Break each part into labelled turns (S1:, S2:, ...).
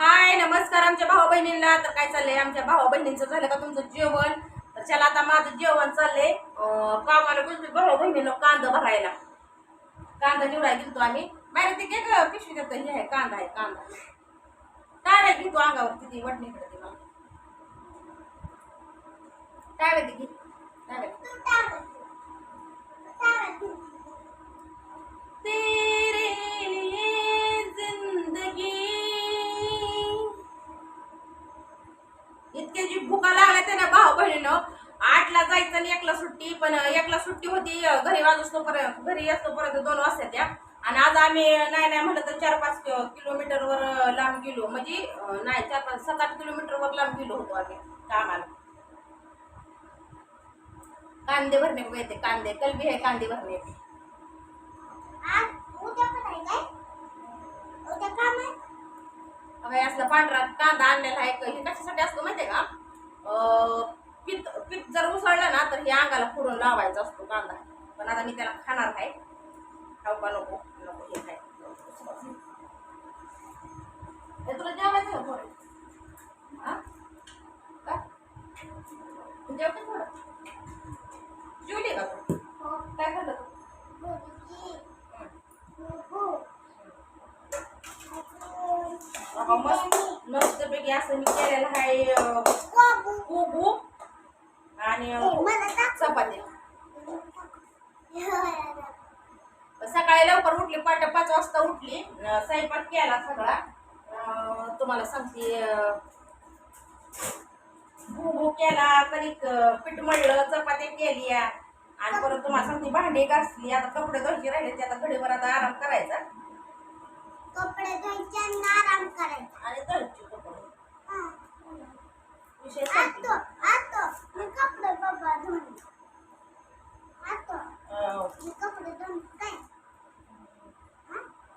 S1: हाय नमस्कार आमच्या भाऊ बहिणींना. तर काय चाललंय? आमच्या भाऊ बहिणींचं झालं का तुमचं जेवण? तर चला आता माझं जेवण चाललंय. कामाला गेलो भाऊ बहिणीनं कांदा भरायला. कांदा निवडायला घेतो आम्ही. बाहेर ते काय पिशवी देतं हे आहे कांदा आहे कांदा. टाळ्या घेतो अंगावर किती वटणीकडे करते मला. टाळ्या घे टाळ्या बहिणीनं आठला जायचं आणि एकला सुट्टी पण एकला सुट्टी होती घरी वाजतो पर्यंत घरी असतो पर्यंत दोन वाजता त्या. आणि आज आम्ही नाही नाही म्हटलं तर चार पाच किलोमीटरवर लांब गेलो. म्हणजे नाही चार पाच सात आठ किलोमीटरवर लांब गेलो होतो आम्ही कामाला. कांदे भरणे येते कांदे. कलबी आहे कांदे भरणे. येते असला पांढरा कांदा आणलेला आहे. हे कशासाठी असतो माहितीये का? पित्त जर उसळलं ना तर हे अंगाला फोडून लावायचा असतो कांदा. पण आता मी त्याला खाणार आहे. खाऊ का नको? नको हे हे तुला जेवायचं थोडं? हा? जेवते थोडं? जेवली का तू? काय खाल्लं तू? अगं, मस्त मस्तपैकी असं मी आणि? चपात्या सकाळी लवकर उठली पाट पाच वाजता उठली. स्वयंपाक केला सगळा. तुम्हाला सांगते भुबू केला अं, पीठ मळलं चपात्या केल्या. आणि परत तुम्हाला सांगते भांडी घासली. आता कपडे धुवायचे राहिले ते आता घडीभर आता आराम करायचा.
S2: कपडे धुवायचे आणि आराम करायचा.
S1: आणि धुवायचे कपडे
S2: हा.
S1: विषय संपले.
S2: आतो आतो मी कपडे बाबा धुवून आतो
S1: अं,
S2: मी कपडे धुवून काय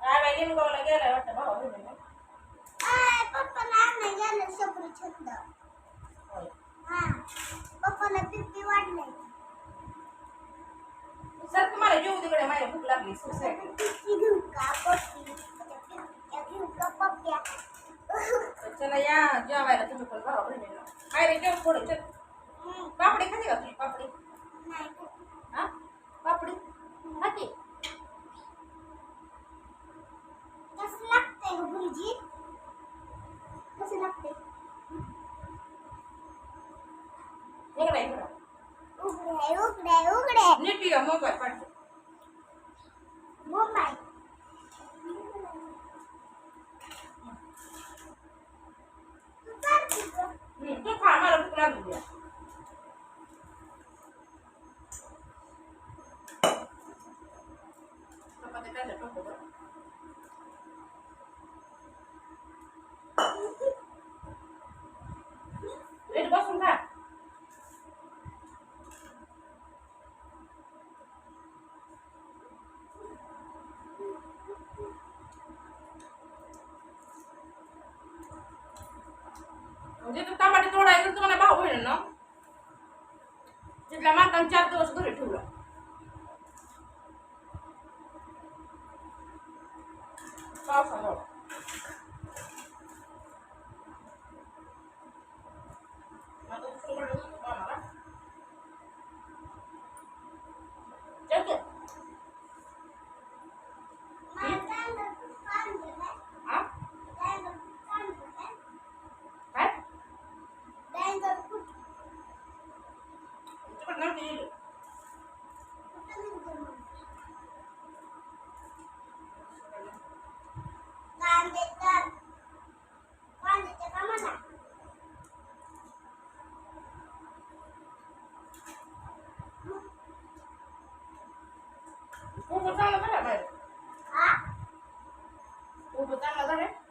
S1: आम्ही लिंगावला गेलाय वाटतं भाऊ बहिणीला.
S2: पप्पाला आणाय गेलं सगळं छंद.
S1: होय.
S2: हा. पप्पाला पिप्पी वाढलंय.
S1: सर तुम्हाला जेऊ तिकडे माझ्या भूक लागली सोसायटी
S2: घेऊ का पप्पी? पिप्प्या घेऊ का पप्प्या?
S1: चला या जेवायला तुम्ही पण बहिणीला. काय रे जेव थोडं चल. पापडी खाते का तुझी पापडी? हा? पापडी? खाते.
S2: कसं लागतंय गं भुर्जी? कसं लागतंय?
S1: इकडे इकडे.
S2: उघडे उघडे उघडे
S1: नीट मोबाईल पाठव खा मला भूक लागली आहे. म्हणजे तो टमाटे तोडायचं तुम्हाला भाऊ बहिण ना? तिथल्या मातांनी चार दिवस घरी ठेवलं. पावसामुळं. चांगलं झालं.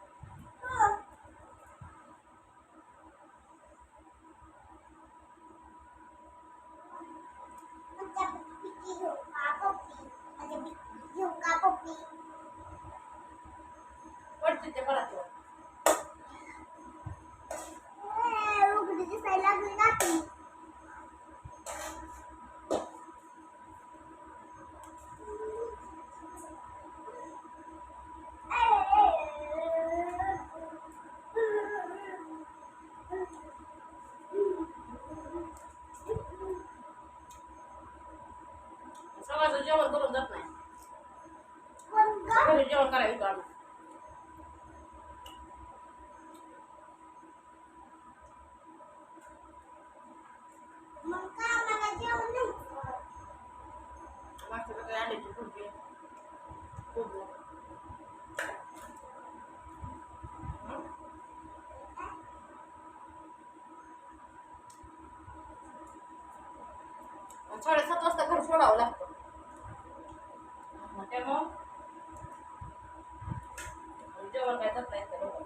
S2: जेवण करून जात नाही. घरी जेवण करायचं आम्ही.
S1: साडेसात वाजता घर सोडावं लागतं.
S2: మేము ఉద్యోగం అయితే ప్రయత్నం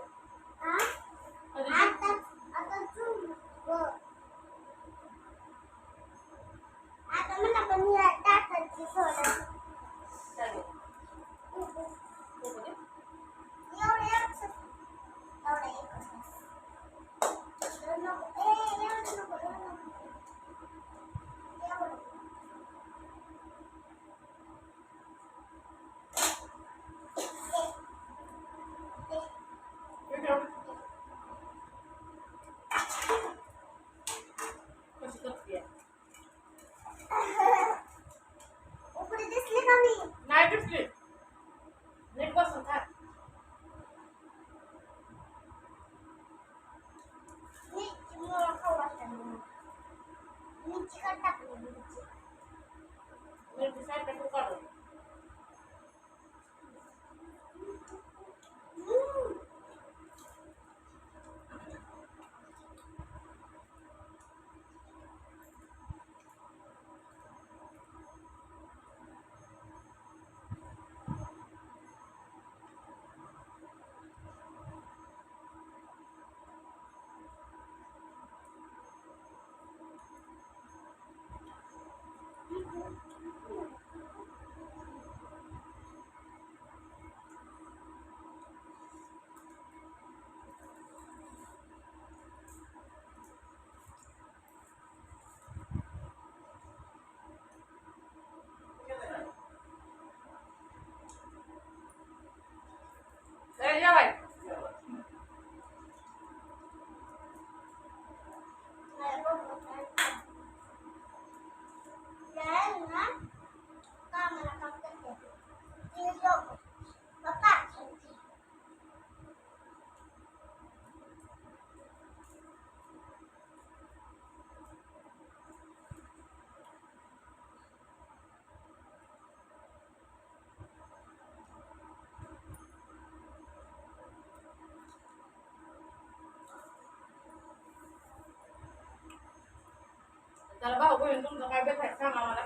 S1: त्याला भाऊ बहीण तुमचं काय बेत आहे सांगा मला.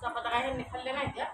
S1: चपात्या काय ह्यांनी खाल्ल्या नाही त्या